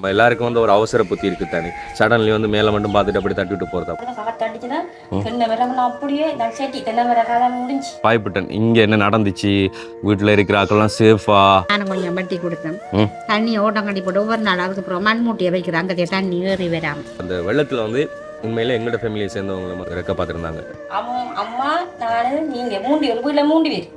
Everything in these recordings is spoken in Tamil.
நம்ம எல்லாருக்கும் வந்து ஒரு அவசர புத்தி இருக்கு தானே. சடன்லி வந்து மேலே மட்டும் பார்த்துட்டு அப்படி தட்டி விட்டு போகிறதா நான் பாய்பிட்டன் இங்கே என்ன நடந்துச்சு? வீட்டில் இருக்கிற ஆக்கெல்லாம் சேஃபா நானும் கொஞ்சம் வெட்டி கொடுத்தேன். தண்ணி ஓட்டங்கட்டி போட்டு ஒவ்வொரு நாள் அதுக்கப்புறம் மண்மூட்டியை வைக்கிறேன் அங்கே தண்ணி ஏறி வராம. அந்த வெள்ளத்தில் வந்து உண்மையிலே எங்களோட ஃபேமிலியை சேர்ந்தவங்களை ரெக்க பார்த்துருந்தாங்க. அம்மா அம்மா நானு நீங்க மூண்டி ஒரு வீட்டுல மூண்டி பேர்.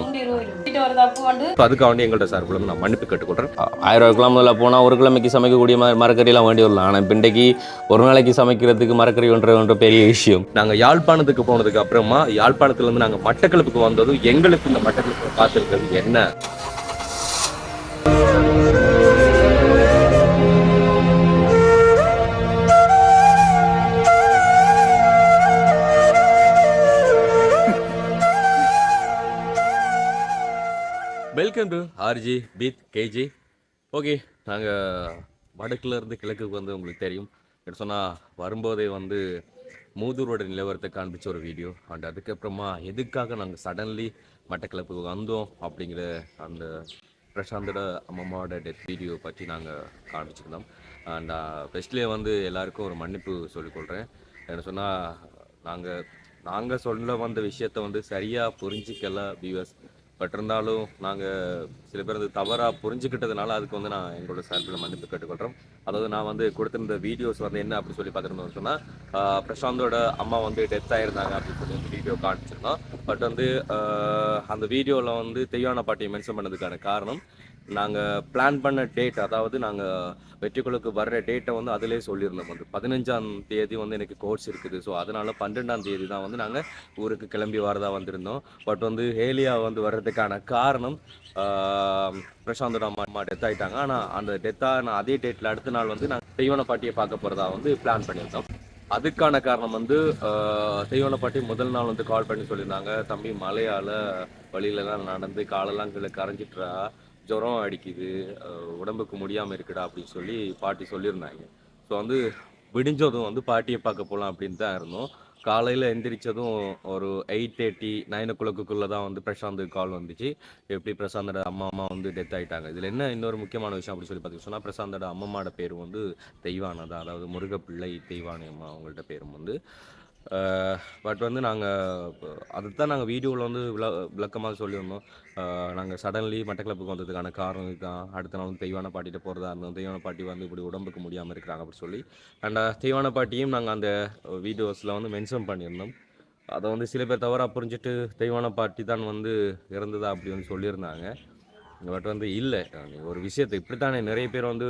மூண்டி ஒரு வீட்டு ஒரு தப்பு வந்து அதுக்காக வேண்டி எங்கள்கிட்ட சார்பில் நான் மன்னிப்பு கேட்டுக்கொள்கிறேன் ஆயிரம் ரூபாய்க்குலாம் முதல்ல போனால் ஒரு கிழமைக்கு சமைக்கக்கூடிய மாதிரி மரக்கறியெல்லாம் வேண்டி வரலாம். ஆனால் இன்றைக்கு ஒரு நாளைக்கு சமைக்கிறதுக்கு மரக்கறி ஒன்று ஒன்று பெரிய விஷயம். நாங்கள் யாழ்ப்பாணத்துக்கு போனதுக்கு அப்புறமா யாழ்ப்பாணத்துலேருந்து நாங்கள் மட்டக்களப்புக்கு வந்ததும் எங்களுக்கு இந்த மட்டக்களப்பு பார்த்துருக்கிறது என்ன? வெல்கம் டு ஆர்ஜி பீத் கேஜி. ஓகே நாங்கள் வடக்குலேருந்து கிழக்குக்கு வந்து உங்களுக்கு தெரியும். என்ன சொன்னால் வரும்போதே வந்து மூதூரோட நிலவரத்தை காண்பிச்ச ஒரு வீடியோ. அண்ட் அதுக்கப்புறமா எதுக்காக நாங்கள் சடன்லி மட்டக்களப்புக்கு வந்தோம் அப்படிங்கிற அந்த பிரசாந்தோட அம்மாவோட டெத் வீடியோ பற்றி நாங்கள் காண்பிச்சிருந்தோம். அண்ட் ஃபெஸ்ட்லேயே வந்து எல்லாருக்கும் ஒரு மன்னிப்பு சொல்லிக்கொள்கிறேன் என்ன சொன்னால் நாங்கள் நாங்கள் சொல்ல வந்த விஷயத்த வந்து சரியாக புரிஞ்சிக்கல வியூவர்ஸ் பட் இருந்தாலும் நாங்கள் சில பேர் வந்து தவறாக புரிஞ்சுக்கிட்டதுனால அதுக்கு வந்து நான் எங்களோட சார்பில் மன்னிப்பு கேட்டுக்கொள்கிறோம் அதாவது நான் வந்து கொடுத்திருந்த வீடியோஸ் வந்து என்ன அப்படி சொல்லி பார்த்துருந்தோம் சொன்னால் பிரசாந்தோட அம்மா வந்து டெத் ஆயிருந்தாங்க அப்படின்னு சொல்லி வந்து வீடியோ காமிச்சிருந்தோம். பட் வந்து அந்த வீடியோவில் வந்து தெய்வான பாட்டியை மென்ஷன் பண்ணதுக்கான காரணம் நாங்கள் பிளான் பண்ண டேட் அதாவது நாங்கள் வெற்றிக்குழுக்கு வர்ற டேட்டை வந்து அதிலே சொல்லியிருந்தோம். வந்து பதினஞ்சாம் தேதி வந்து எனக்கு கோர்ஸ் இருக்குது. ஸோ அதனால் பன்னெண்டாம் தேதி தான் வந்து நாங்கள் ஊருக்கு கிளம்பி வரதா வந்திருந்தோம். பட் வந்து ஹேலியா வந்து வர்றதுக்கான காரணம் பிரசாந்தோட அம்மா அம்மா டெத் ஆகிட்டாங்க ஆனால் அந்த டெத்தாக நான் அதே டேட்டில் அடுத்த நாள் வந்து நாங்கள் தெய்வான பாட்டியை பார்க்க போகிறதா வந்து பிளான் பண்ணியிருந்தோம். அதுக்கான காரணம் வந்து ஆஹ், பாட்டி முதல் நாள் வந்து கால் பண்ணி சொல்லியிருந்தாங்க. தம்பி மலையால் வழியிலலாம் நடந்து காலெல்லாம் கீழே கரைஞ்சிட்டுறா ஜுரம் அடிக்குது உடம்புக்கு முடியாமல் இருக்குடா அப்படின்னு சொல்லி பாட்டி சொல்லியிருந்தாங்க. ஸோ வந்து விடிஞ்சதும் வந்து பாட்டியை பார்க்க போகலாம் அப்படின்னு தான் இருந்தோம். காலையில் எந்திரிச்சதும் ஒரு எயிட் தேர்ட்டி நைன் ஓ கிளாக்குள்ளே தான் வந்து பிரசாந்துக்கு கால் வந்துச்சு. எப்படி பிரசாந்தோட அம்மா அம்மா வந்து டெத் ஆகிட்டாங்க இதில் என்ன இன்னொரு முக்கியமான விஷயம் அப்படின்னு சொல்லி பார்த்தீங்கன்னா சொன்னால் பிரசாந்தோட அம்மம்மாவோட பேர் வந்து தெய்வானதா அதாவது முருகப்பிள்ளை தெய்வானி அம்மா அவங்கள்ட்ட பேரும் வந்து. பட் வந்து நாங்கள் அதுதான் நாங்கள் வீடியோவில் வந்து விள விளக்கமாக சொல்லியிருந்தோம். நாங்கள் சடன்லி மட்டக்களப்புக்கு வந்ததுக்கான காரணம் இதுதான். அடுத்த நாள் வந்து தெய்வான பாட்டிகிட்ட போகிறதா இருந்தோம் தெய்வான பாட்டி வந்து இப்படி உடம்புக்கு முடியாமல் இருக்கிறாங்க அப்படின்னு சொல்லி. அண்ட் தெய்வான பாட்டியும் நாங்கள் அந்த வீடியோஸில் வந்து மென்ஷன் பண்ணியிருந்தோம். அதை வந்து சில பேர் தவறாக புரிஞ்சுட்டு தெய்வான பாட்டி தான் வந்து இறந்ததா அப்படி வந்து சொல்லியிருந்தாங்க. பட் வந்து இல்லை ஒரு விஷயத்தை இப்படித்தானே நிறைய பேர் வந்து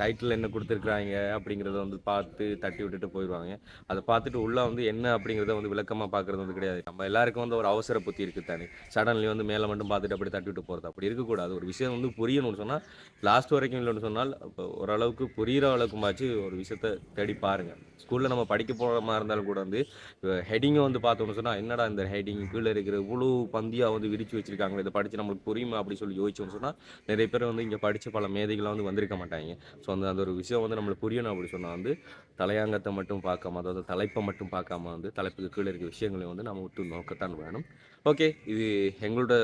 டைட்டில் என்ன கொடுத்துருக்குறாங்க அப்படிங்கிறத வந்து பார்த்து தட்டி விட்டுட்டு போயிடுவாங்க. அதை பார்த்துட்டு உள்ளே வந்து என்ன அப்படிங்கிறத வந்து விளக்கமாக பார்க்குறது வந்து கிடையாது. நம்ம எல்லாருக்கும் வந்து ஒரு அவசர புத்தி இருக்குது தானே சடன்லி வந்து மேலே மட்டும் பார்த்துட்டு அப்படி தட்டி விட்டு போகிறது அப்படி இருக்கக்கூடாது. ஒரு விஷயம் வந்து புரியணும்னு சொன்னால் லாஸ்ட் வரைக்கும் இல்லைன்னு சொன்னால் இப்போ ஓரளவுக்கு புரிகிற அளவுக்குமாச்சு ஒரு விஷயத்த தேடி பாருங்கள் ஸ்கூலில் நம்ம படிக்க போகிற மாதிரி இருந்தாலும் கூட வந்து ஹெட்டிங்கை வந்து பார்த்தோம்னு சொன்னால் என்னடா இந்த ஹெட்டிங் கீழே இருக்கிற இவ்வளோ பந்தியாக வந்து விரிச்சு வச்சுருக்காங்க இதை படித்து நம்மளுக்கு புரியுமா அப்படி சொல்லி யோசிச்சோம்னு சொன்னால் நிறைய பேர் வந்து இங்கே படித்த பல மேதைகளாக வந்து வந்திருக்க மாட்டாங்க. ஸோ அந்த அந்த ஒரு விஷயம் வந்து நம்மளுக்கு புரியணும் அப்படி சொன்னால் வந்து தலையாங்கத்தை மட்டும் பார்க்காம அதாவது தலைப்பை மட்டும் பார்க்காம வந்து தலைப்புக்கு கீழே இருக்க விஷயங்களை வந்து நம்ம விட்டு நோக்கத்தான் வேணும். ஓகே இது எங்களோட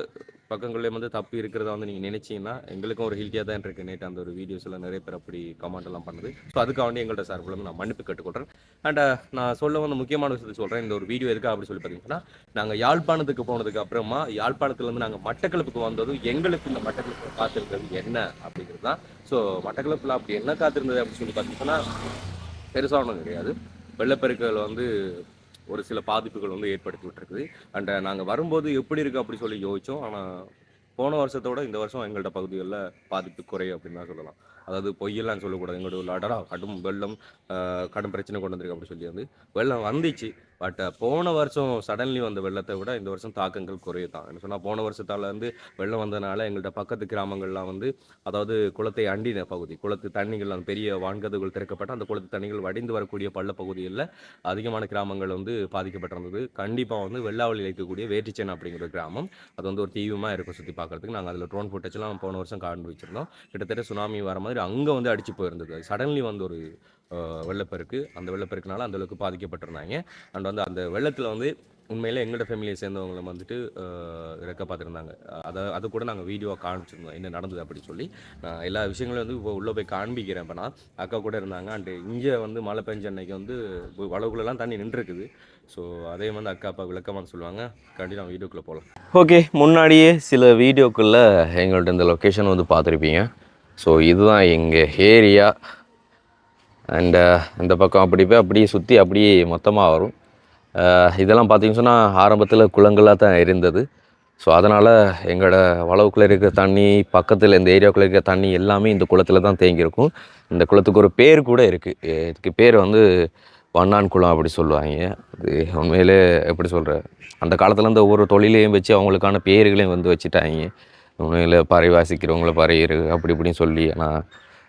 பக்கங்கள்லேயே வந்து தப்பு இருக்கிறத வந்து நீங்கள் நினைச்சிங்கன்னா எங்களுக்கும் ஒரு ஹில்ட்டியாக தான் இருக்குது நேற்று அந்த ஒரு வீடியோஸில் நிறைய பேர் அப்படி கமெண்ட் எல்லாம் பண்ணுது. ஸோ அதுக்காக வந்து எங்கள்கிட்ட சார்பில் வந்து நான் மன்னிப்பு கேட்டுக்கொள்கிறேன் அண்ட் நான் சொல்ல வந்த முக்கியமான விஷயத்தை சொல்கிறேன் இந்த ஒரு வீடியோ இருக்கா அப்படி சொல்லி பார்த்தீங்கன்னா நாங்கள் யாழ்ப்பாணத்துக்கு போனதுக்கு அப்புறமா யாழ்ப்பாணத்துலேருந்து நாங்கள் மட்டக்களப்புக்கு வந்ததும் எங்களுக்கு இந்த மட்டக்களப்பு காத்திருக்கிறது என்ன அப்படிங்கிறது தான். ஸோ மட்டக்களப்பில் அப்படி என்ன காத்திருந்தது அப்படின்னு சொல்லி பார்த்தீங்கன்னா பெருசாக ஒன்றும் கிடையாது. வெள்ளப்பெருக்கள் வந்து ஒரு சில பாதிப்புகள் வந்து ஏற்படுத்தி விட்டுருக்குது. அண்ட் நாங்கள் வரும்போது எப்படி இருக்குது அப்படி சொல்லி யோசித்தோம் ஆனால் போன வருஷத்தோட இந்த வருஷம் எங்கள்கிட்ட பகுதிகளில் பாதிப்பு குறையும் அப்படின்னு தான் சொல்லலாம். அதாவது பொய்யெல்லாம் சொல்லக்கூடாது. எங்களோட உள்ள கடும் வெள்ளம் கடும் பிரச்சனை கொண்டு வந்திருக்கு அப்படி சொல்லி வந்து வெள்ளம் வந்துச்சு. பட் uh, போன வருஷம் சடன்லி வந்த வெள்ளத்தை விட இந்த வருஷம் தாக்கங்கள் குறையும் தான் என்ன சொன்னால் போன வருஷத்தால் வந்து வெள்ளம் வந்ததுனால எங்கள்கிட்ட பக்கத்து கிராமங்கள்லாம் வந்து அதாவது குளத்தை அண்டின பகுதி குளத்து தண்ணிகள் அந்த பெரிய வான்கதவுகள் திறக்கப்பட்ட அந்த குளத்து தண்ணிகள் வடிந்து வரக்கூடிய பள்ள பகுதிகளில் அதிகமான கிராமங்கள் வந்து பாதிக்கப்பட்டிருந்தது. கண்டிப்பாக வந்து வெள்ளாவளி இருக்கக்கூடிய வேற்றிச்சேன் அப்படிங்கிற கிராமம் அது வந்து ஒரு தீவிரமாக இருக்கும் சுற்றி பார்க்குறதுக்கு. நாங்கள் அதில் ட்ரோன் ஃபுட்டேஜ்லாம் போன வருஷம் காண்டு வச்சிருந்தோம் கிட்டத்தட்ட சுனாமி வர மாதிரி அங்கே வந்து அடிச்சு போயிருந்தது. சடன்லி வந்து ஒரு வெள்ளப்பெருக்கு. அந்த வெள்ளப்பெருக்குனால அந்த அளவுக்கு பாதிக்கப்பட்டிருந்தாங்க. அண்ட் வந்து அந்த வெள்ளத்தில் வந்து உண்மையில் எங்களோட ஃபேமிலியை சேர்ந்தவங்களை வந்துட்டு அஹ், இறக்க பார்த்துருந்தாங்க. அதை அது கூட நாங்கள் வீடியோவாக காமிச்சிருந்தோம். என்ன நடந்தது அப்படி சொல்லி. நான் எல்லா விஷயங்களையும் வந்து இப்போ உள்ளே போய் காண்பிக்கிறேன். இப்போ நான் அக்கா கூட இருந்தாங்க. அண்டு இங்கே வந்து மழை பெஞ்ச அன்னைக்கு வந்து வளவுக்குள்ளெல்லாம் தண்ணி நின்றுருக்குது. ஸோ அதே வந்து அக்கா அப்பா விளக்கமாக சொல்லுவாங்க. கண்டி நான் வீடியோக்குள்ளே போகலாம் ஓகே முன்னாடியே சில வீடியோக்குள்ளே எங்கள்கிட்ட இந்த லொக்கேஷன் வந்து பார்த்துருப்பீங்க. ஸோ இதுதான் எங்கள் ஏரியா Uh, அண்டு இந்த பக்கம் அப்படி போய் அப்படியே சுற்றி அப்படியே மொத்தமாக வரும். Uh, இதெல்லாம் பார்த்திங்கன்னு சொன்னால் ஆரம்பத்தில் குளங்களாக தான் இருந்தது. ஸோ அதனால் எங்களோட வளவுக்குள்ளே இருக்கிற தண்ணி பக்கத்தில் இந்த ஏரியாவுக்குள்ளே இருக்கிற தண்ணி எல்லாமே இந்த குளத்தில் தான் தேங்கியிருக்கும். இந்த குளத்துக்கு ஒரு பேர் கூட இருக்குது இதுக்கு பேர் வந்து வண்ணான் குளம் அப்படி சொல்லுவாங்க. அது உண்மையிலே எப்படி சொல்கிற அந்த காலத்தில் இருந்து ஒவ்வொரு தொழிலையும் வச்சு அவங்களுக்கான பேர்களையும் வந்து வச்சுட்டாங்க. உண்மையில் பறை வாசிக்கிறவங்கள பறையர் அப்படி இப்படின்னு சொல்லி ஆனால்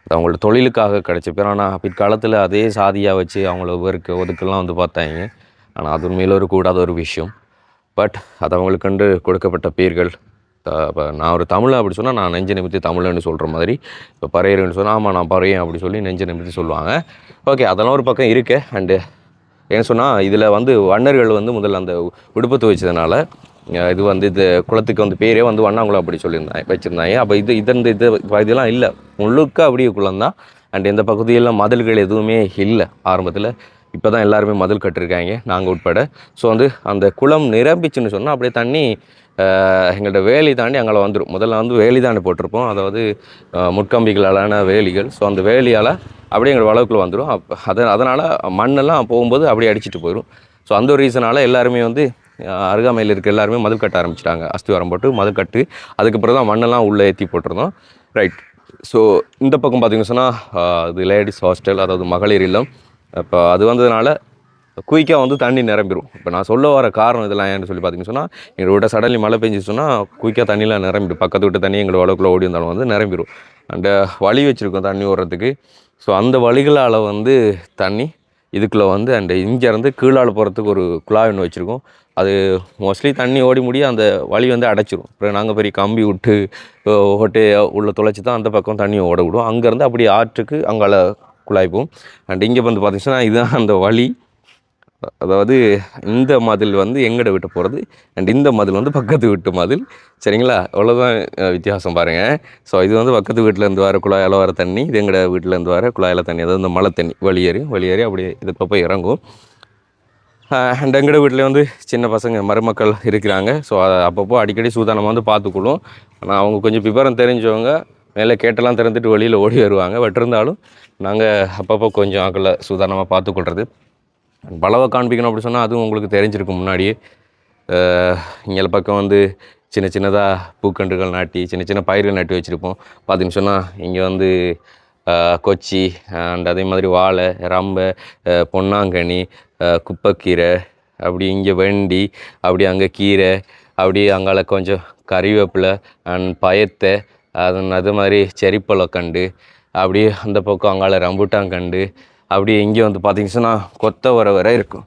அது அவங்களோட தொழிலுக்காக கிடைச்ச பேர். ஆனால் பிற்காலத்தில் அதே சாதியாக வச்சு அவங்கள ஒதுக்க ஒதுக்கெல்லாம் வந்து பார்த்தாங்க. ஆனால் அது உண்மையில் ஒரு கூடாத ஒரு விஷயம். பட் அது அவங்களுக்கு கொடுக்கப்பட்ட பேர்கள். இப்போ நான் ஒரு தமிழ் அப்படி சொன்னால் நான் நெஞ்சு நிமித்தி தமிழ்னு சொல்கிற மாதிரி. இப்போ பறையர்னு சொன்னால் ஆமாம் நான் பறையன் அப்படி சொல்லி நெஞ்சு நிமித்தி சொல்லுவாங்க. ஓகே அதெல்லாம் ஒரு பக்கம் இருக்கு. அண்டு ஏன்னு சொன்னால் இதில் வந்து வண்ணர்கள் வந்து முதல்ல அந்த விடுபத்து வச்சதுனால இது வந்து இது குளத்துக்கு வந்து பேரே வந்து வண்ணாங்குளம் அப்படி சொல்லியிருந்தாங்க வச்சுருந்தாங்க. அப்போ இது இதன் இது இதெல்லாம் இல்லை. முழுக்க அப்படியே குளம் தான் அண்ட் இந்த பகுதியில் மதில்கள் எதுவுமே இல்லை ஆரம்பத்தில். இப்போ தான் எல்லாருமே மதில் கட்டிருக்காங்க நாங்கள் உட்பட. ஸோ வந்து அந்த குளம் நிரம்பிச்சுன்னு சொன்னால் அப்படியே தண்ணி எங்கள்கிட்ட வேலி தாண்டி அங்கே வந்துடும் முதல்ல வந்து வேலி தாண்டி போட்டிருப்போம். அதாவது முட்கம்பிகளாலான வேலிகள். ஸோ அந்த வேலியால் அப்படியே எங்கள் வளவுக்குள்ள வந்துடும் அப்போ அதை அதனால் மண்ணெல்லாம் போகும்போது அப்படியே அடிச்சிட்டு போயிடும் ஸோ அந்த ஒரு ரீசனால் எல்லாருமே வந்து அருகாமையில் இருக்க எல்லாருமே மதில் கட்ட ஆரம்பிச்சிட்டாங்க. அஸ்திவாரம் போட்டு மதில் கட்டு அதுக்கப்புறம் தான் மண்ணெல்லாம் உள்ளே ஏற்றி போட்டிருந்தோம். ரைட் ஸோ இந்த பக்கம் பார்த்தீங்கன்னு சொன்னால் இது லேடிஸ் ஹாஸ்டல் அதாவது மகளிர் இல்லம். இப்போ அது வந்ததுனால குயிக்காக வந்து தண்ணி நிரம்பிடும் இப்போ நான் சொல்ல வர காரணம் இதெல்லாம் ஏன்னு சொல்லி பார்த்தீங்கன்னு சொன்னால் எங்கள் விட்ட சடன்லி மழை பெஞ்சு சொன்னால் குயிக்காக தண்ணியெலாம் நிரம்பிடும். பக்கத்து விட்டு தண்ணி எங்கள் வளவுக்குள்ளே ஓடி இருந்தாலும் வந்து நிரம்பிடும் அண்டு வழி வச்சுருக்கோம் தண்ணி ஓடுறதுக்கு. ஸோ அந்த வழிகளால் வந்து தண்ணி இதுக்குள்ளே வந்து அண்டு இங்கேருந்து கீழால் போகிறதுக்கு ஒரு குழாய் ஒன்று வச்சுருக்கோம். அது மோஸ்ட்லி தண்ணி ஓடி முடிய அந்த வழி வந்து அடைச்சிரும். அப்புறம் நாங்கள் பெரிய கம்பி விட்டு ஓட்டே உள்ள தொலைச்சி தான் அந்த பக்கம் தண்ணியை ஓட விடுவோம் அங்கேருந்து அப்படி ஆற்றுக்கு அங்கால குழாய் அண்ட் இங்கே வந்து பார்த்திங்கன்னா இதுதான் அந்த வழி. அதாவது இந்த மதில் வந்து எங்கட விட்டு போகிறது அண்ட் இந்த மதில் வந்து பக்கத்து வீட்டு மதில் சரிங்களா? அவ்வளோதான் வித்தியாசம் பாருங்கள் ஸோ இது வந்து பக்கத்து வீட்டிலேருந்து வர குழாயில் வர தண்ணி இது எங்கட வீட்டிலேருந்து வர குழாயில் தண்ணி அதாவது இந்த மழை தண்ணி வெளியேறி வெளியேறி அப்படியே இது போய் இறங்கும். அண்ட் எங்கட வீட்டில் வந்து சின்ன பசங்க மருமக்கள் இருக்கிறாங்க. ஸோ அதை அப்பப்போ அடிக்கடி சூதானமாக வந்து பார்த்துக்கொள்ளும் ஆனால் அவங்க கொஞ்சம் விவரம் தெரிஞ்சவங்க மேலே கேட்டெல்லாம் திறந்துட்டு வெளியில் ஓடி வருவாங்க. பட் இருந்தாலும் நாங்கள் அப்பப்போ கொஞ்சம் ஆக்களை சூதானமாக பார்த்துக்கொள்றது பலவை காண்பிக்கணும் அப்படி சொன்னால் அதுவும் உங்களுக்கு தெரிஞ்சிருக்கும் முன்னாடியே. இங்கே பக்கம் வந்து சின்ன சின்னதாக பூக்கன்றுகள் நாட்டி சின்ன சின்ன பயிர்கள் நட்டி வச்சுருப்போம். பார்த்தீங்கன்னு சொன்னால் இங்கே வந்து கொச்சி அண்ட் அதே மாதிரி வாழை ரம்பை பொன்னாங்கனி குப்பைக்கீரை அப்படி இங்கே வெண்டி அப்படி அங்கே கீரை அப்படி அங்கால கொஞ்சம் கறிவேப்பிலை அண்ட் பயத்தை அது அது மாதிரி செரிப்பழக்கண்டு அப்படியே அந்த பக்கம் அங்கால ரம்புட்டாங்கண்டு அப்படியே இங்கே வந்து பார்த்தீங்கன்னு சொன்னால் கொத்தவரை வரை இருக்கும்.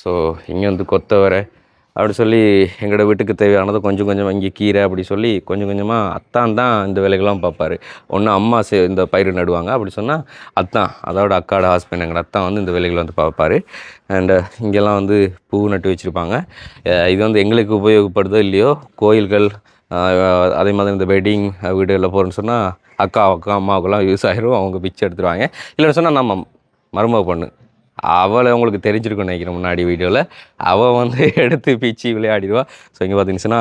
ஸோ இங்கே வந்து கொத்தவரை அப்படி சொல்லி எங்களோட வீட்டுக்கு தேவையானதை கொஞ்சம் கொஞ்சம் இங்கே கீரை அப்படி சொல்லி கொஞ்சம் கொஞ்சமாக அத்தான் தான் இந்த வேலைகள்லாம் பார்ப்பாரு. ஒன்று அம்மா சே இந்த பயிர் நடுவாங்க. அப்படி சொன்னால் அத்தான் அதோட அக்காட ஹஸ்பண்ட் எங்கள் அத்தான் வந்து இந்த வேலைகளை வந்து பார்ப்பாரு. அண்டு இங்கெல்லாம் வந்து பூ நட்டு வச்சுருப்பாங்க. இது வந்து எங்களுக்கு உபயோகப்படுதோ இல்லையோ கோயில்கள் அதே மாதிரி இந்த வெட்டிங் வீடுகளில் போகிறோன்னு சொன்னால் அக்கா அக்கா அம்மாவுக்கெல்லாம் யூஸ் ஆகிரும் அவங்க பிச்சை எடுத்துருவாங்க. இல்லைன்னு சொன்னால் நம்ம மருமக பொண்ணு. அவளை உங்களுக்கு தெரிஞ்சிருக்குன்னு நினைக்கிறேன் முன்னாடி வீடியோவில் அவள் வந்து எடுத்து பிச்சு விளையாடிடுவா. ஸோ இங்கே பார்த்தீங்கன்னா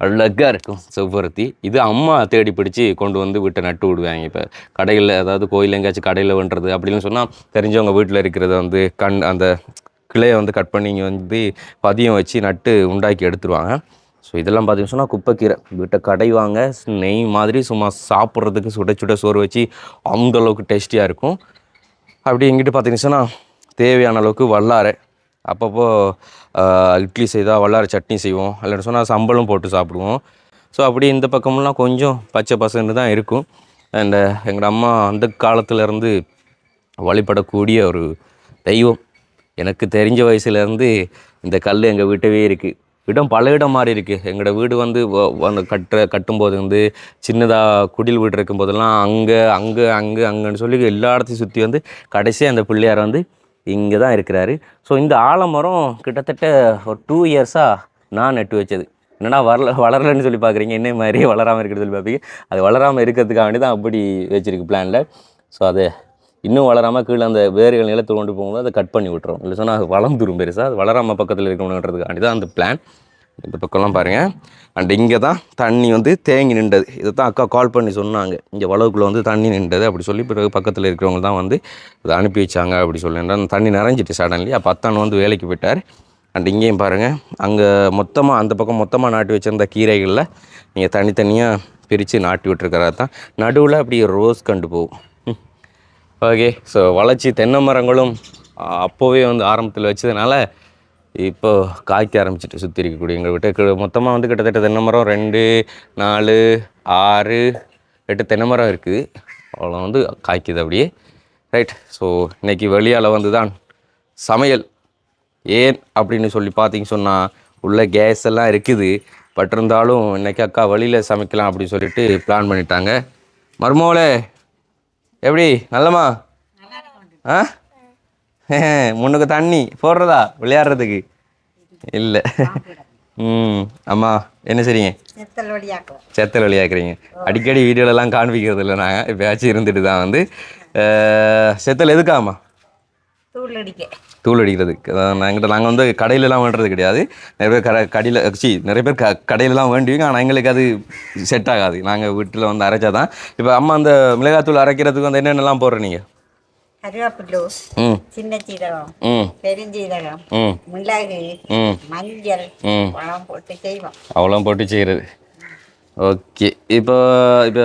அழகாக இருக்கும். செவ்வருத்தி. இது அம்மா தேடி பிடிச்சி கொண்டு வந்து வீட்டை நட்டு விடுவாங்க இப்போ. கடையில் அதாவது கோயில் எங்கேயாச்சும் கடையில் பண்ணுறது அப்படின்னு சொன்னால் தெரிஞ்சவங்க வீட்டில் இருக்கிறத வந்து கண் அந்த கிளையை வந்து கட் பண்ணி இங்கே வந்து பதியம் வச்சு நட்டு உண்டாக்கி எடுத்துருவாங்க. ஸோ இதெல்லாம் பார்த்தீங்கன்னு சொன்னால் குப்பைக்கீரை. வீட்டை கடைவாங்க நெய் மாதிரி சும்மா சாப்பிட்றதுக்கு சுட சுட சோறு வச்சு அந்த அளவுக்கு டேஸ்டியாக இருக்கும். அப்படி எங்கிட்ட பார்த்தீங்கன்னு சொன்னால் தேவையான அளவுக்கு வல்லாரை அப்பப்போ இட்லி செய்தால் வல்லாரை சட்னி செய்வோம். இல்லைன்னு சொன்னால் சம்பளம் போட்டு சாப்பிடுவோம். ஸோ அப்படி இந்த பக்கம்லாம் கொஞ்சம் பச்சை பசன்னு தான் இருக்கும். அண்ட் எங்கள் அம்மா அந்த காலத்துலேருந்து வழிபடக்கூடிய ஒரு தெய்வம். எனக்கு தெரிஞ்ச வயசுலேருந்து இந்த கல் எங்கள் வீட்டவே இருக்குது இடம் பல இடம் மாறி இருக்குது எங்களோட வீடு வந்து அந்த கட்டுற கட்டும்போது வந்து சின்னதாக குடில் வீடு இருக்கும்போதெல்லாம் அங்கே அங்கே அங்கே அங்கேன்னு சொல்லி எல்லா இடத்தையும் சுற்றி வந்து கடைசியாக அந்த பிள்ளையார் வந்து இங்கே தான் இருக்கிறாரு. ஸோ இந்த ஆலமரம் கிட்டத்தட்ட ஒரு டூ இயர்ஸாக நான் நட்டு வச்சது. என்னடா வரல வளரலன்னு சொல்லி பார்க்குறீங்க என்ன மாதிரி வளராமல் இருக்கிறது சொல்லி பார்ப்பீங்க அது வளராமல் இருக்கிறதுக்காக வேண்டி தான் அப்படி வச்சுருக்கு பிளானில் ஸோ அது இன்னும் வளராமல் கீழே அந்த வேர்கள் நிலத்தில் கொண்டு போகும்போது அதை கட் பண்ணி விட்டுரும். இல்லை சொன்னால் அது வளர்ந்துரும் பெருசாக அது வளராமல் பக்கத்தில் இருக்கணுன்றதுக்காண்டி தான் அந்த பிளான் இந்த பக்கம்லாம் பாருங்கள் அண்ட் இங்கே தான் தண்ணி வந்து தேங்கி நின்றது. இதை தான் அக்கா கால் பண்ணி சொன்னாங்க. இங்கே வளவுக்குள்ளே வந்து தண்ணி நின்றது அப்படி சொல்லி பிறகு பக்கத்தில் இருக்கிறவங்க தான் வந்து அதை அனுப்பி வச்சாங்க அப்படி சொல்லி. அந்த தண்ணி நிறைஞ்சிட்டு சடன்லி அப்போ அத்தான் வந்து வேலைக்கு போயிட்டார். அண்ட் இங்கேயும் பாருங்கள் அங்கே மொத்தமாக அந்த பக்கம் மொத்தமாக நாட்டி வச்சிருந்த கீரைகளில் நீங்கள் தனித்தனியாக பிரித்து நாட்டி விட்டுருக்கிறதா தான் நடுவில் அப்படி ரோஸ் கண்டு போகும். ஓகே ஸோ வளர்ச்சி தென்னை மரங்களும் அப்போவே வந்து ஆரம்பத்தில் வச்சதுனால இப்போ காய்க்க ஆரம்பிச்சிட்டு சுற்றி இருக்கக்கூடிய எங்கள் விட்டு மொத்தமாக வந்து கிட்டத்தட்ட தென்னை மரம் ரெண்டு நாலு ஆறு எட்டு தென்னை மரம் இருக்குது அவ்வளோ வந்து காய்க்குது அப்படியே. ரைட் ஸோ இன்றைக்கி வெளியால் வந்து தான் சமையல் ஏன் அப்படின்னு சொல்லி பார்த்தீங்க சொன்னால் உள்ள கேஸ் எல்லாம் இருக்குது. பட் இருந்தாலும் இன்றைக்கி அக்கா வெளியில் சமைக்கலாம் அப்படின்னு சொல்லிட்டு பிளான் பண்ணிட்டாங்க. மருமோளே எப்படி? நல்லம்மா? ஆ? முன்னுக்கு தண்ணி. போடுறதா? விளையாடுறதுக்கு. இல்லை. ம். அம்மா என்ன செய்றீங்க? செத்தல் வழியாக்குறீங்க. அடிக்கடி வீடியோலலாம் காண்பிக்கிறது இல்லை. நாங்கள் எப்பயாச்சும் இருந்துட்டு தான் வந்து. செத்தல் எதுக்காம்மா? தூள் அடிக்க. தூள் அடிக்கிறதுக்கு நாங்கள் நாங்கள் வந்து கடையிலலாம் வேண்டுறது கிடையாது. நிறைய பேர் கடை கடையில் சி நிறைய பேர் க கடையிலலாம் வேண்டுவீங்க ஆனால் எங்களுக்கு அது செட் ஆகாது. நாங்கள் வீட்டில் வந்து அரைச்சா தான் இப்போ அம்மா அந்த மிளகாத்தூள் அரைக்கிறதுக்கு வந்து என்னென்னலாம் போடுற நீங்கள் கருவேப்பிலு ம். சின்ன சீரகம் பெருஞ்சீரகம் மிளகு மஞ்சள் பழம் போட்டு செய்வோம். அவ்வளோ போட்டு செய்கிறது ஓகே. இப்போ இப்போ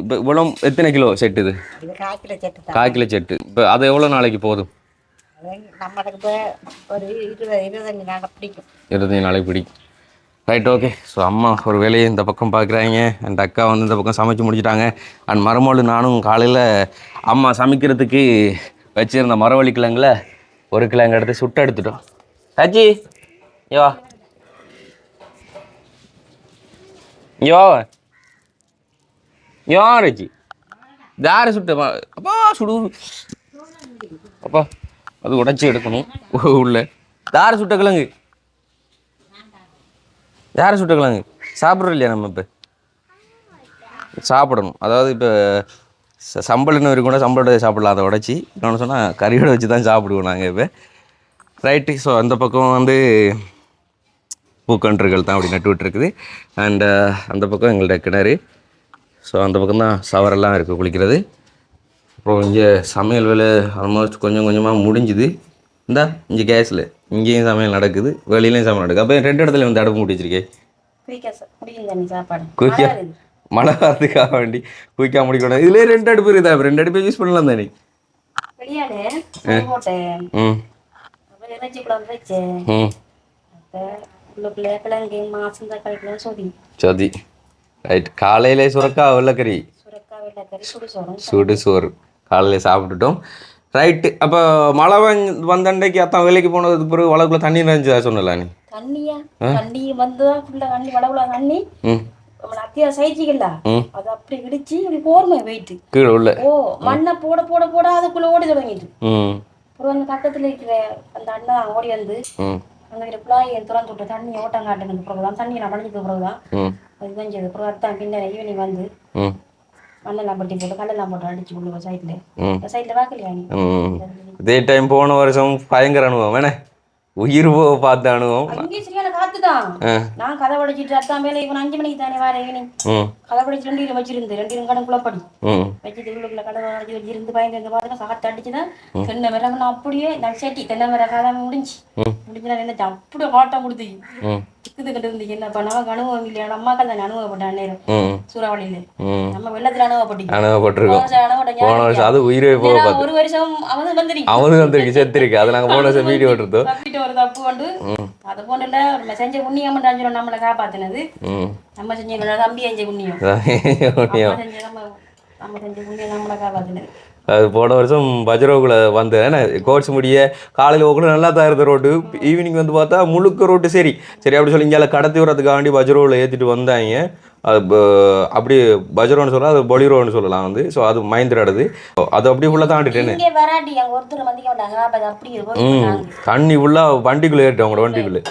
இப்போ இவ்வளோ எத்தனை கிலோ செட் இது? செட்டு தான். கால் கிலோ செட்டு. இப்போ அது எவ்வளோ நாளைக்கு போதும்? இருபத்தஞ்சு நாளைக்கு பிடிக்கும். ரைட் ஓகே ஸோ அம்மா ஒரு வேலையை இந்த பக்கம் பார்க்குறாங்க. அண்ட் அக்கா வந்து இந்த பக்கம் சமைச்சு முடிச்சிட்டாங்க. அண்ட் மரமோடு நானும் காலையில் அம்மா சமைக்கிறதுக்கு வச்சுருந்த மரவள்ளி கிழங்குல ஒரு கிழங்கு எடுத்து சுட்டு எடுத்துட்டோம். சாச்சி யோ யோ யோ ரச்சி. தார சுட்ட அப்பா சுடு. அப்பா. அது உடைச்சி எடுக்கணும். உள்ள. யார் சுட்ட கிழங்கு? யார் சுட்ட கிழங்கு? சாப்பிட்றோம் இல்லையா நம்ம இப்போ? சாப்பிடணும். அதாவது இப்போ ச- சம்பல் கூட இருக்குன்னா சம்பளோட சாப்பிடலாம். அதை உடச்சி இன்னொன்று சொன்னால் கறியோடு வச்சு தான் சாப்பிடுவோம் நாங்கள் இப்போ. ரைட்டு ஸோ அந்த பக்கம் வந்து பூக்கன்றுகள் தான் அப்படி நட்டு விட்டுருக்குது. அண்டு uh, அந்த பக்கம் எங்கள்கிட்ட கிணறு. ஸோ அந்த பக்கம் தான் சவரெல்லாம் இருக்குது குளிக்கிறது. அப்புறம் இங்கே சமையல் வேலை ஆல்மோஸ்ட் கொஞ்சம் கொஞ்சமாக முடிஞ்சுது. இந்தா இங்கே கேஸில் இங்கேயும் சமையல் நடக்குது வெளியிலையும் சமையல் நடக்குது. அப்போ ரெண்டு இடத்துல வந்து அடுப்பு மூட்டி வச்சிருக்கேன் குயிக்கா மழை வருது. மழை வரதுக்காக வேண்டி குயிக்காக முடிக்கணும் இதுலேயே ரெண்டு அடுப்பு இருக்குதா? ரெண்டு அடுப்பு யூஸ் பண்ணலாம் தானே? ம். சொதி. ரைட் காலையிலே சுரக்கா வெள்ளக்கறி? சுடு சோறு. காலையில் சாப்பிட்டுட்டோம். ரைட்டு அப்போ மழை வந் வந்தண்டைக்கு அத்தான் வேலைக்கு போனதுக்கு பிறகு வளக்குள்ள தண்ணி நிறைஞ்சதா சொன்னல நீ? தண்ணியா? தண்ணி வந்து ஃபுல்லா தண்ணி வளவுல தண்ணி. ம். நம்மள அத்தியா சைச்சிக்கல. அது அப்படி இடிச்சு இப்படி போர்மை போயிட்டு. கீழே உள்ள. ஓ மண்ணை போட போட போட அதுக்குள்ள ஓடி தொடங்கிட்டு. அப்புறம் அந்த பக்கத்துல இருக்கிற அந்த அண்ணன் ஓடி வந்து அங்க திறந்து விட்டு தண்ணி ஓட்டம் காட்டுனது பிறகுதான் தண்ணி நான் படைஞ்சது பிறகுதான் ம். அது செஞ்சது அப்புறம் அதான் பின்ன ஈவினிங் வந்து மண்ணெல்லாம் பட்டி போட்டு கல்லெல்லாம் போட்டு அடிச்சு கொண்டு சைட்ல சைட்ல வாக்கலையா நீ? இதே டைம் போன வருஷம் பயங்கர அனுபவம். வேணே உயிர் போக பார்த்த அனுபவம். அங்கேயும் சரியான நான் கதை படிச்சிட்டு அத்தான் மேல இவன் அஞ்சு மணிக்கு தானே வார ஈவினிங் கதை படிச்சு ரெண்டு இரு வச்சிருந்து ரெண்டு இரு கடன் குழப்படி. வச்சுட்டு உள்ளுக்குள்ள கடை வச்சு வச்சிருந்து பயந்து இந்த பாருங்க சாப்பிட்டு அடிச்சுதான் தென்னை மரம் நான் அப்படியே நான் செட்டி தென்னை மரம் காதாம முடிஞ்சு. முடிஞ்சு நான் நினைச்சேன் அப்படியே காட்டம் கொடுத்து. திக்கிட்டு இருந்துச்சு என்னப்பா நமக்கு அனுபவம் இல்லையா? அம்மாக்கள் தானே அனுபவப்பட்ட நேரம் ம். சூறாவளியில. நம்ம வெள்ளத்துல அனுபவப்பட்டீங்க போன வருஷம் அது உயிரே போக பார்த்து. ஒரு வருஷம் அவன் வந்துருக்கு? அவனு வந்திருக்கு செத்துருக்கு. அது நாங்கள் போன வருஷம் வீடியோ எடுத்தோம் தப்பிட்டு ஒரு தப்பு கொண்டு அது போன்ற நம்ம செஞ்ச புண்ணியம் அஞ்சுரம் நம்மளை காப்பாத்தினது. நம்ம செஞ்ச தம்பி செஞ்ச புண்ணியம். நம்ம செஞ்ச நம்ம செஞ்ச புண்ணியம் நம்மளை காப்பாத்தினது. அது போன வருஷம் பஜ்ரோவில் வந்து என்ன கோட்ஸ் முடிய காலையில் கூட நல்லா தான் இருந்த ரோட்டு ஈவினிங் வந்து பார்த்தா முழுக்க ரோட்டு சரி. சரி அப்படி சொல்லி இங்கே கடத்தி விடுறதுக்காண்டி பஜ்ரோவில் ஏற்றிட்டு வந்தாங்க. அது அப்படி பஜரோன்னு சொல்லலாம் அது பொலிரோன்னு சொல்லலாம் வந்து. ஸோ அது மஹிந்திராடுது அது அப்படி உள்ள தாண்டிட்டேன்னு தண்ணி ஃபுல்லாக வண்டிக்குள்ளே ஏறிட்டோம் அவங்களோட வண்டிக்குள்ளே.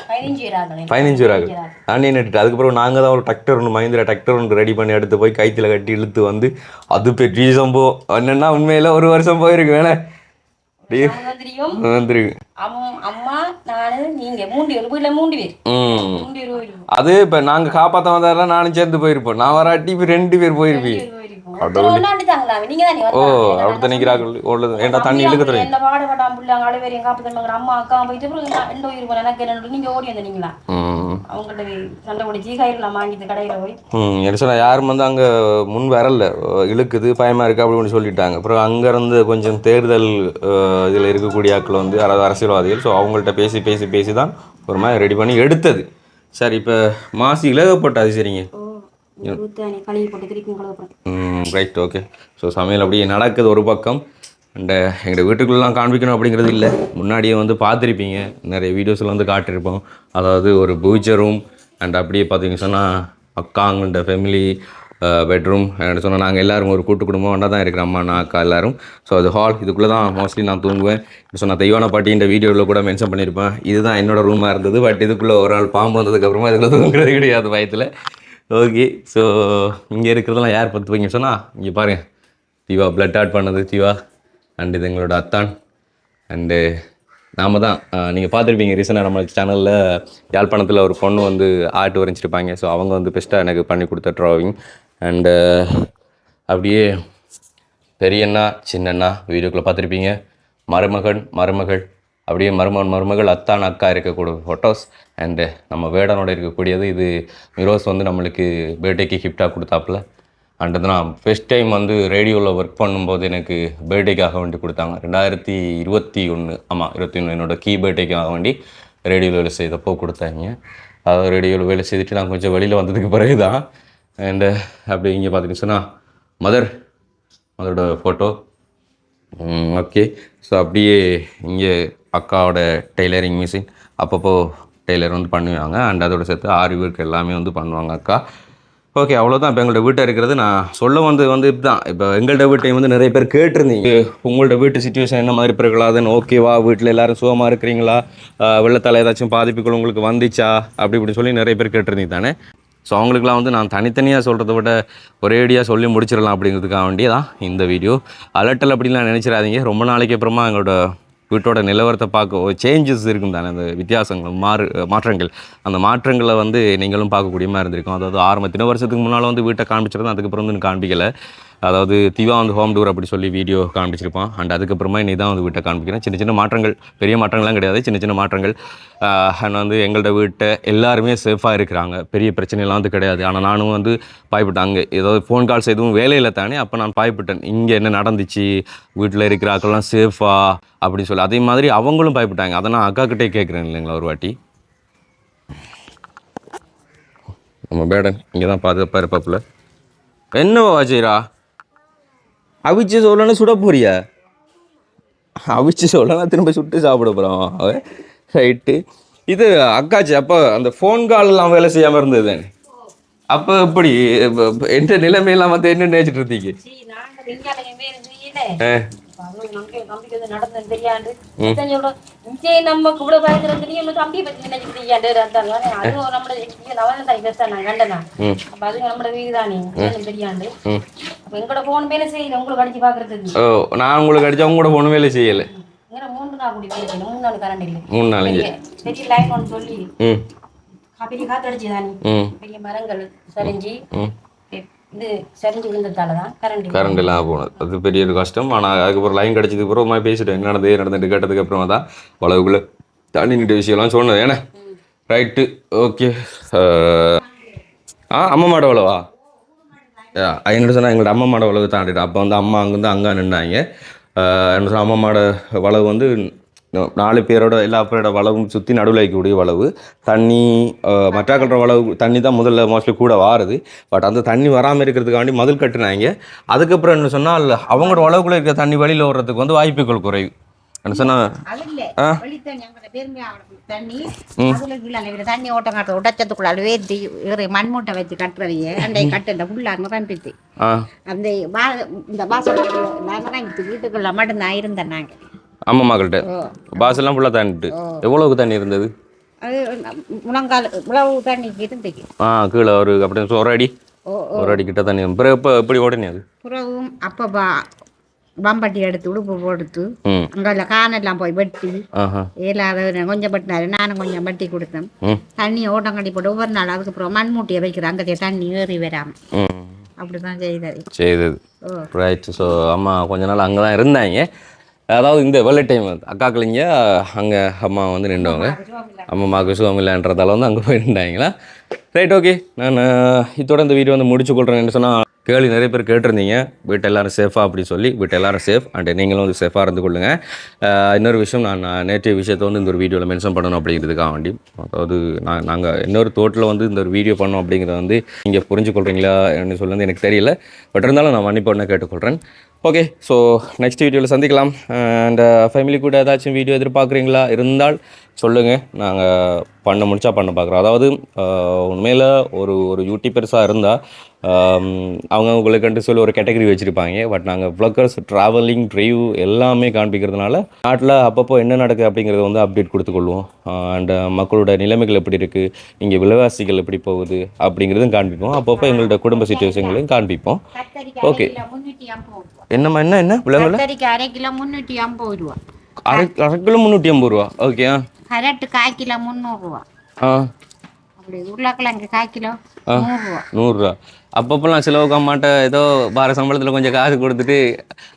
பதினஞ்சு ரூபாய் தண்ணி நட்டுட்டு அதுக்கப்புறம் நாங்கள் தான் ஒரு டிராக்டர் ஒன்று மஹிந்திரா டிராக்டர் ஒன்று ரெடி பண்ணி எடுத்து போய் கைத்தில் கட்டி இழுத்து வந்து அது பெரிய சம்பவம். என்னன்னா உண்மையில் ஒரு வருஷம் போயிருக்கு வேணே அது இப்போ நாங்கள் காப்பாற்ற வந்தாரெல்லாம் நானும் சேர்ந்து போயிருப்போம். நான் வராட்டி இப்போ ரெண்டு பேர் போயிருப்பீங்க ஓ. அடுத்த நிற்கிறார்கள் உள்ளது ஏன்டா தண்ணி இழுக்க தெரியும்? என்ன பாடுபட்டாம் பிள்ளைங்க அம்மா அக்கா போயிட்டு அப்புறம் உயிர் போன எனக்கு என்ன நீங்க ஓடி வந்தீங்களா? ம். அவங்கள்ட்ட போய் சண்டை பிடிச்சி கயிறுலாம் வாங்கிட்டு கடையில போய். ம் என்ன சொன்னா யாரும் வந்து அங்கே முன் வரல. இழுக்குது பயமாக இருக்குது அப்படின்னு சொல்லிட்டாங்க. அப்புறம் அங்கேருந்து கொஞ்சம் தேர்தல் இதில் இருக்கக்கூடிய ஆட்கள் வந்து அரசியல்வாதிகள் ஸோ அவங்கள்ட்ட பேசி பேசி பேசி தான் ஒரு மாதிரி ரெடி பண்ணி எடுத்தது. சரி இப்போ மாசி இலகப்பட்டாது சரிங்க. ரைட் ஓகே ஸோ சமையல் அப்படியே நடக்குது ஒரு பக்கம். அண்ட் எங்கள் வீட்டுக்குள்ளலாம் காண்பிக்கணும் அப்படிங்கிறது இல்லை. முன்னாடியே வந்து பார்த்துருப்பீங்க. நிறைய வீடியோஸில் வந்து காட்டியிருப்போம். அதாவது ஒரு பூஜை ரூம் அண்ட் அப்படியே பார்த்தீங்க சொன்னால் அக்காங்கள்ட ஃபேமிலி பெட்ரூம் என்ன சொன்னால் நாங்கள் எல்லாரும் ஒரு கூட்டு குடும்பம். ஒன்றா தான் இருக்கிற அம்மா நான் அக்கா எல்லாரும். ஸோ அது ஹால் இதுக்குள்ளே தான் மோஸ்ட்லி நான் தூங்குவேன். இப்போ சொன்ன தெய்வான பாட்டி இந்த வீடியோவில் கூட மென்ஷன் பண்ணியிருப்பேன். இதுதான் என்னோட ரூமாக இருந்தது. பட் இதுக்குள்ளே ஒரு நாள் பாம்பு வந்ததுக்கப்புறமா இதுக்குள்ளே தூங்குறது கிடையாது பயத்தில் ஓகே ஸோ இங்கே இருக்கிறதெல்லாம் யார் பத்து வைங்க சொன்னால் இங்கே பாருங்கள் தீவா பிளட் ஆட் பண்ணது தீவா அண்ட் இது எங்களோட அத்தான். அண்டு நாம தான் நீங்கள் பார்த்துருப்பீங்க ரீசெண்டாக நம்ம சேனலில் யாழ்ப்பாணத்தில் ஒரு பொண்ணு வந்து ஆர்ட் வரைஞ்சிருப்பாங்க. ஸோ அவங்க வந்து பெஸ்ட்டாக எனக்கு பண்ணி கொடுத்த ட்ராவிங் அண்டு அப்படியே பெரியண்ணா சின்னண்ணா வீடியோக்குள்ளே பார்த்துருப்பீங்க. மருமகன் மருமகள் அப்படியே மருமகன் மருமகள் அத்தான் அக்கா இருக்கக்கூடிய ஃபோட்டோஸ் அண்டு நம்ம வேடனோட இருக்கக்கூடியது இது மிரோஸ் வந்து நம்மளுக்கு பர்த்டேக்கு கிஃப்டாக கொடுத்தாப்புல. அண்ட் நான் ஃபஸ்ட் டைம் வந்து ரேடியோவில் ஒர்க் பண்ணும்போது எனக்கு பர்த்டேக்காக வேண்டி கொடுத்தாங்க. ரெண்டாயிரத்தி இருபத்தி ஒன்று ஆமாம் இருபத்தி ஒன்று என்னோடய கீ பர்த்டேக்காக வேண்டி ரேடியோவில் வேலை செய்தப்போ கொடுத்தாங்க. அதாவது ரேடியோவில் வேலை செய்துட்டு நான் கொஞ்சம் வெளியில் வந்ததுக்கு பிறகு தான் அண்டு அப்படி இங்கே பார்த்தீங்கன்னு சொன்னால் மதர் மதரோட ஃபோட்டோ ஓகே ஸோ அப்படியே இங்கே அக்காவோட டெய்லரிங் மிஷின் அப்பப்போ டெய்லர் வந்து பண்ணுவாங்க. அண்ட் அதோட சேர்த்து ஆரி ஒர்க் எல்லாமே வந்து பண்ணுவாங்க அக்கா. ஓகே அவ்வளோதான் இப்போ எங்களோட வீட்டை இருக்கிறது நான் சொல்ல வந்து வந்து இதுதான். இப்போ எங்கள்கிட்ட வீட்டையும் வந்து நிறைய பேர் கேட்டிருந்தீங்க. உங்களோட வீட்டு சுச்சுவேஷன் என்ன மாதிரி பிறகுலாதுன்னு ஓகேவா வீட்டில் எல்லோரும் சுகமாக இருக்கிறீங்களா? வெள்ளத்தால் ஏதாச்சும் பாதிப்புகள் உங்களுக்கு வந்துச்சா? அப்படி இப்படி சொல்லி நிறைய பேர் கேட்டிருந்தீங்க தானே? ஸோ அவங்களுக்குலாம் வந்து நான் தனித்தனியாக சொல்கிறத விட ஒரேடியாக சொல்லி முடிச்சிடலாம் அப்படிங்கிறதுக்காக வேண்டிய தான் இந்த வீடியோ அலட்டல் அப்படின்லாம் நினச்சிடாதீங்க. ரொம்ப நாளைக்கு அப்புறமா எங்களோட வீட்டோட நிலவரத்தை பார்க்க சேஞ்சஸ் இருக்கும் தானே அந்த வித்தியாசங்கள் மாறு மாற்றங்கள். அந்த மாற்றங்களை வந்து நீங்களும் பார்க்கக்கூடிய மாதிரி இருந்திருக்கும். அதாவது ஆரம்பத்தின வருஷத்துக்கு முன்னால் வந்து வீட்டை காண்பிச்சிருந்தேன் அதுக்கப்புறம் வந்து காண்பிக்கலை. அதாவது திவா வந்து ஹோம் டூர் அப்படி சொல்லி வீடியோ காண்பிச்சிருப்பான். அண்ட் அதுக்கப்புறமா இனி தான் வந்து வீட்டை காண்பிக்கிறேன். சின்ன சின்ன மாற்றங்கள் பெரிய மாற்றங்கள்லாம் கிடையாது. சின்ன சின்ன மாற்றங்கள். அண்ட் வந்து எங்கள்ட வீட்டை எல்லாருமே சேஃபாக இருக்கிறாங்க. பெரிய பிரச்சனைலாம் வந்து கிடையாது. ஆனால் நானும் வந்து பாய்பட்டேன். அங்கே ஏதாவது ஃபோன் கால்ஸ் எதுவும் வேலையில் தானே அப்போ நான் பாய்பட்டேன். இங்கே என்ன நடந்துச்சு? வீட்டில் இருக்கிற ஆக்கெல்லாம் சேஃபா அப்படின்னு சொல்லி. அதே மாதிரி அவங்களும் பயப்பட்டாங்க அதை நான் அக்கா கிட்டே கேட்குறேன் இல்லைங்களா ஒரு வாட்டி? நம்ம பேடன் இங்கே தான் பாதுகாப்பாக இருப்பாப்புல. என்னவா வாஜிரா அவிச்சு சொல்லணும் சுட போறியா? அவிச்சு சொல்லலாம் திரும்ப சுட்டு சாப்பிட போகிறான் அவன் ரைட்டு இது அக்காச்சி அப்போ அந்த ஃபோன் கால்லாம் வேலை செய்யாமல் இருந்தது தானே? அப்போ எப்படி எந்த நிலைமையெல்லாம் வந்து என்ன நினைச்சிட்டு இருந்தீங்க? நான் போன் உங்களுக்கு அடிச்சு பாக்குறதுக்கு ஓ நான் உங்களுக்கு அடிச்சா உங்க கூட ஒன்றும் வேலை செய்யலை மூணு நாள் கரண்ட் இல்லை. மூணு நாலஞ்சு பெரிய- லைன் ஒன்று சொல்லி. பெரிய காத்து அடிச்சு தானே ம். பெரிய மரங்கள் சரிஞ்சு இது சரிஞ்சு விழுந்ததால தான் கரண்ட் கரண்ட் எல்லாம் போனது. அது பெரிய ஒரு கஷ்டம். ஆனால் அதுக்கப்புறம் லைன் கிடச்சதுக்கு அப்புறம் மாதிரி பேசிட்டேன். என்ன நடந்தது நடந்துட்டு கேட்டதுக்கு அப்புறமா தான் வளவுக்குள்ளே தண்ணி நின்ற விஷயம்லாம் சொன்னது ஏன்னா ரைட்டு ஓகே ஆ அம்மா மாட வளவா? என்ன சொன்னால் எங்களோட அம்மா மாட வளவு தாண்டிட்டு அப்போ வந்து அம்மா அங்கேருந்து அங்கே நின்னாங்க. என்ன சொன்னால் அம்மா மாட வளவு வந்து நாலு பேரோட எல்லா பேரோட வளவும் சுற்றி நடுவில் வைக்கக்கூடிய வளவு. தண்ணி மற்றாக்களோட வளவு தண்ணி தான் முதல்ல மோஸ்ட்லி கூட வாருது. பட் அந்த தண்ணி வராமல் இருக்கிறதுக்காண்டி மதில் கட்டுனாங்க. அதுக்கப்புறம் என்ன சொன்னால் அவங்களோட வளவுக்குள்ளே இருக்கிற தண்ணி வெளியில் ஓடுறதுக்கு வந்து வாய்ப்புகள் குறைவு. என்ன சொன்னா அது இல்ல. ஆ. தண்ணி ஓட்டம் காட்டுற உடச்சத்துக்குள்ள வேத்தி மண்மூட்டை வச்சு கட்டுறவைய அண்டை கட்டுல அந்த வா இந்த வாசல் வீட்டுக்குள்ள மட்டும்தான் இருந்தேன் நாங்க. அம்மா மகள்கிட்ட. எல்லாம் ஃபுல்லாக தண்ணிட்டு எவ்வளவுக்கு தண்ணி இருந்தது? அது முழங்கால் இவ்வளவு தண்ணிக்கு இருந்துச்சு ஆ கீழே ஒரு அப்படி ஒரு அடி. ஒரு அடி கிட்ட தண்ணி. பிறகு இப்போ எப்படி ஓடனே அது? புறவும் அப்போ பா பம்பட்டி எடுத்து உடுப்பு போடுத்து அங்கே கானெல்லாம் போய் வெட்டி இயலாத கொஞ்சம் பட்டினாரு நானும் கொஞ்சம் வட்டி கொடுத்தேன். தண்ணி ஓட்டம் கட்டி போட்டு ஒவ்வொரு நாள் அதுக்கப்புறம் மண் மூட்டையை வைக்கிறேன் அங்கே தண்ணி ஏறி வராம. ம். அப்படிதான் செய்தது. செய்தது. ரைட் ஸோ அம்மா கொஞ்ச நாள் அங்கே தான் இருந்தாங்க. அதாவது இந்த வெள்ளை டைம் அக்காக்களிங்க அங்கே அம்மா வந்து நின்றவங்க. அம்மாவுக்கு சுகம் இல்லைன்றதால வந்து அங்கே போய் நின்றாங்களா? ரைட் ஓகே நான் இதோட இந்த வீடியோ வந்து முடிச்சு கொள்கிறேன்னு சொன்னால் கேள்வி நிறைய பேர் கேட்டிருந்தீங்க. வீட்டு எல்லாரும் சேஃபாக அப்படி சொல்லி வீட்டு எல்லாரும் சேஃப் அண்ட் நீங்களும் வந்து சேஃபாக இருந்து கொள்ளுங்கள் இன்னொரு விஷயம் நான் நேற்றைய விஷயத்தை வந்து இந்த ஒரு வீடியோவில் மென்ஷன் பண்ணணும் அப்படிங்கிறதுக்காக வேண்டி. அதாவது நான் நாங்கள் இன்னொரு தோட்டில் வந்து இந்த ஒரு வீடியோ பண்ணோம் அப்படிங்கிறத வந்து நீங்கள் புரிஞ்சுக்கொள்கிறீங்களா என்ன சொல்லி எனக்கு தெரியல. பட் இருந்தாலும் நான் மன்னிப்பு ஒன்று கேட்டுக்கொள்கிறேன் ஓகே ஸோ நெக்ஸ்ட் வீடியோவில் சந்திக்கலாம். அண்ட் ஃபேமிலி கூட ஏதாச்சும் வீடியோ எதிர்பார்க்குறீங்களா? இருந்தால் சொல்லுங்கள் நாங்கள் பண்ண முடிச்சா பண்ண பார்க்குறோம் அதாவது ஆஹ், உண்மையில் ஒரு ஒரு யூடியூபர்ஸாக இருந்தால் அவங்க உங்களுக்குன்ட்டு சொல்லி ஒரு கேட்டகரி வச்சுருப்பாங்க. பட் நாங்கள் வ்ளாகர்ஸ் ட்ராவலிங் ட்ரைவ் எல்லாமே காண்பிக்கிறதுனால நாட்டில் அப்பப்போ என்ன நடக்குது அப்படிங்கிறத வந்து அப்டேட் கொடுத்துக்கொள்வோம் அண்ட் மக்களோட நிலைமைகள் எப்படி இருக்குது இங்கே விலைவாசிகள் எப்படி போகுது? அப்படிங்கிறதும் காண்பிப்போம். அப்பப்போ எங்களோட குடும்ப சுச்சுவேஷங்களையும் காண்பிப்போம். கத்தரிக்காய் என்னம்மா என்ன என்ன? விலங்குல? அரை கிலோ முந்நூற்றி ஐம்பது ரூபா. அரை அரை கிலோ முந்நூற்றி ஐம்பது ரூபா. ஓகே ஆ. கரட்டு கால் கிலோ முந்நூறுரூவா ஆ. அப்படி உருளைக்கிழங்கு கால் கிலோ நூறுரூவா நூறுரூவா அப்பப்போலாம் செலவுக்கு அம்மாட்ட ஏதோ வார சம்பளத்தில் கொஞ்சம் காசு கொடுத்துட்டு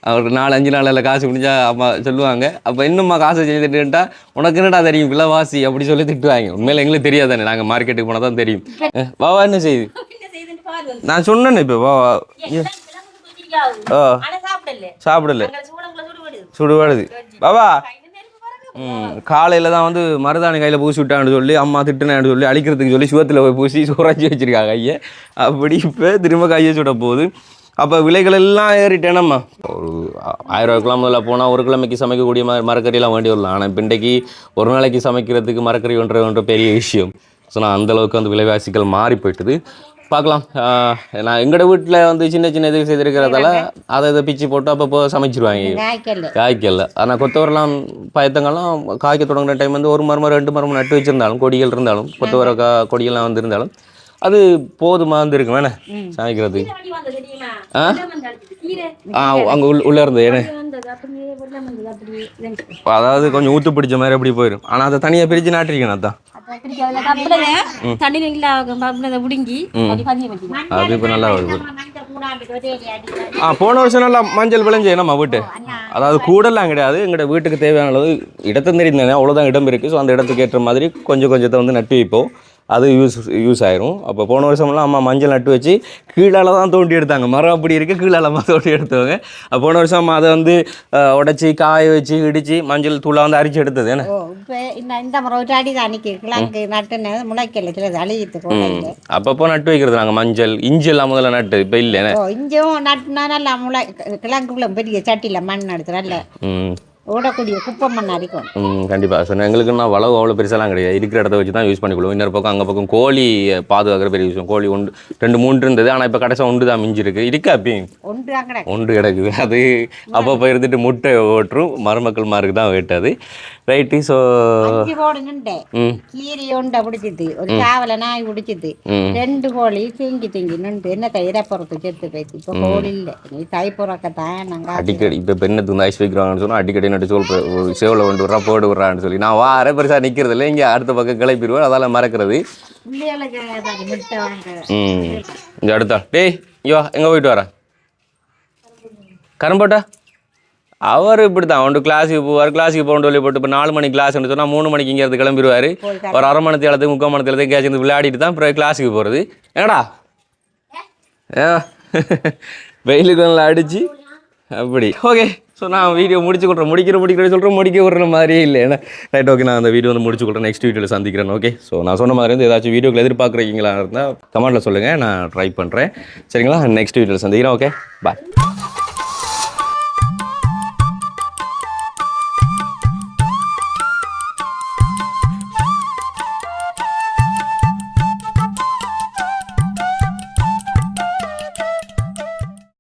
அவருக்கு நாலு அஞ்சு நாளில் காசு முடிஞ்சா அம்மா சொல்லுவாங்க. அப்போ இன்னும்மா காசு செஞ்சுட்டுட்டா உனக்கு என்னடா தெரியும் விலைவாசி அப்படி சொல்லி திட்டுவாங்க. உண்மையில எங்களுக்கு தெரியாதானே நாங்கள் மார்க்கெட்டுக்கு போனால் தான் தெரியும். அஹ், வாவா என்ன செய்யுது என்ன செய்யுதுன்னு பாரு நான் சொன்னேனே இப்போ வா சாப்பிடல. சுடுவாடுது பாபா. காலையில் தான் வந்து மருதாணி கையில் பூசி விட்டான்னு சொல்லி அம்மா திட்டுனேன்னு சொல்லி அழிக்கிறதுக்கு சொல்லி சுவத்தில் போய் பூசி சுரஞ்சி வச்சிருக்காங்க கையை. அப்படி இப்போ திரும்ப கையை சுட போகுது. அப்போ விலைகள் எல்லாம் ஏறிட்டேனம்மா ஒரு ஆயிரம் ரூபாய்க்குலாம் முதல்ல போனால் ஒரு கிழமைக்கு சமைக்கக்கூடிய ம மரக்கறியெல்லாம் வேண்டி வரலாம். ஆனால் இப்போ இன்றைக்கு ஒரு நாளைக்கு சமைக்கிறதுக்கு மரக்கறி ஒன்ற ஒன்ற பெரிய விஷயம். ஸோ நான் அந்தளவுக்கு வந்து விலைவாசிகள் மாறி போயிட்டுது. பார்க்கலாம். நான் எங்களோட வீட்டில் வந்து சின்ன சின்ன இது செய்திருக்கிறதால அதை இதை பிச்சு போட்டு அப்பப்போ சமைச்சிருவாங்க. காய்க்கல ஆனால் கொத்தவரெல்லாம் பயத்தங்கள்லாம் காய்க்க தொடங்குற டைம் வந்து ஒரு மரமோ ரெண்டு மரமோ நட்டு வச்சிருந்தாலும் கொடிகள் இருந்தாலும் கொத்தவரை கா கொடிகள்லாம் வந்து இருந்தாலும் அது போதுமா இருந்திருக்கு வேணே சமைக்கிறதுக்கு அங்கே உள்ள உள்ளே இருந்து ஏன்னா வந்தது அப்படியே வெள்ளம் வந்தது அப்படியே இருந்துச்சு. அதாவது கொஞ்சம் ஊத்து பிடிச்ச மாதிரி அப்படி போயிடும் ஆனால் அதை தனியாக பிரித்து நாட்டிருக்கேன் அதான். அது இப்போ நல்லா வருது ஆ போன வருஷம் நல்லா மஞ்சள் விளைஞ்சு நம்ம வீட்டு? அதாவது கூடலாம் கிடையாது எங்களோட வீட்டுக்கு தேவையான அளவு இடத்து தெரிந்தானே அவ்வளோதான் இடம் இருக்குது ஸோ அந்த இடத்துக்கு ஏற்ற மாதிரி கொஞ்சம் கொஞ்சத்தை வந்து நட்டு வைப்போம். அது யூஸ் யூஸ் ஆயிரும். அப்போ போன வருஷம்லாம் அம்மா மஞ்சள் நட்டு வச்சு கீழால தான் தோண்டி எடுத்தாங்க. மரம் அப்படி இருக்குது கீழாலமா தோண்டி எடுத்தவங்க. அப்போ போன வருஷம் அம்மா அதை வந்து உடச்சி காய வச்சு இடித்து மஞ்சள் தூளாக வந்து அரிச்சு எடுத்தது. என்ன? இந்த முறை ஒரு அடி தான் நிற்கி கிழங்கு நட்டுன்னு முளைக்கல சிலது அழியிட்டு அப்பப்போ நட்டு வைக்கிறது நாங்கள் மஞ்சள். இஞ்சி எல்லாம் முதல்ல நட்டு இப்போ இல்லை இஞ்சும் நட்டுனா நல்லா முளை கிழங்குக்குள்ள பெரிய சட்டியில் மண் எடுத்து நல்ல ம். ஓடக்கூடிய குப்பை மண் அடிக்கும் ம் கண்டிப்பாக ஸோ எங்களுக்குன்னா வளவு அவ்வளோ பெருசாலாம் கிடையாது. இருக்கிற இடத்த வச்சு தான் யூஸ் பண்ணிக்கொள்வோம் இன்னொரு பக்கம் அங்கே பக்கம் கோழி பாதுகாக்கிற பெரிய விஷயம். கோழி ஒன்று ரெண்டு மூன்று இருந்தது. ஆனால் இப்போ கடைசியாக ஒன்று தான் மிஞ்சி இருக்கு அப்பயும் ஒன்று ஒன்று கிடக்குது அது அப்பப்போ இருந்துட்டு முட்டை ஓட்டுரும் மருமக்கள் மாருக்கு தான் வெட்டாது. ரைட்டு ஸோ கீரி ஒண்டை பிடிச்சிது ஒரு காவலை நாய் பிடிச்சிது ரெண்டு கோழி தீங்கி தீங்கி நின்று. என்ன தைரப்புறத்து செத்து போயிடுச்சு. இப்போ கோழி இல்லை. நீ தை புறக்கத்தான் நாங்கள் அடிக்கடி இப்போ பெண்ணத்துக்கு ஐஸ் வைக்கிறாங்கன்னு சொன்னால் அடிக்கடி நட்டு சொல் சேவலை கொண்டு விட்றா போட்டு விட்றான்னு சொல்லி. நான் வார பெருசாக நிற்கிறது இல்லை இங்கே அடுத்த பக்கம் கிளப்பிடுவேன் அதால் மறக்கிறது. ம். இந்த அடுத்தா. டேய் ஐயோ எங்கே போயிட்டு வர? கரும்போட்டா அவர் இப்படி தான் அவன் கிளாஸுக்கு போவார் கிளாஸுக்கு போகணும் சொல்லி போட்டு இப்போ நாலு மணி கிளாஸ்னு சொன்னால் மூணு மணிக்கு இங்கேருந்து கிளம்பிடுவார். ஒரு அரை மணி தேளத்துக்கு முக்கால் மணி தேளத்துக்கு கேட்ச் விளையாடிட்டு தான் அப்புறம் கிளாஸுக்கு போகிறது என்னடா? ஏ? வெயிலுக்கு நல்லா அடிச்சு. அப்படி. ஓகே. ஸோ நான் வீடியோ முடிச்சு கொடுறேன். முடிக்கிற முடிக்கிற சொல்கிறேன் முடிக்க விடுற மாதிரியே இல்லை. ஏன்னா ரைட் ஓகே நான் அந்த வீடியோ வந்து முடிச்சு கொடுறேன். நெக்ஸ்ட் வீடியோவில் சந்திக்கிறேன் ஓகே ஸோ நான் சொன்ன மாதிரி இருந்து ஏதாச்சும் வீடியோக்கள் எதிர்பார்க்குறீங்களா இருந்தால் கமெண்ட்டில் சொல்லுங்கள் நான் ட்ரை பண்ணுறேன் சரிங்களா? நெக்ஸ்ட் வீடியோவில் சந்திக்கிறேன் ஓகே பாய்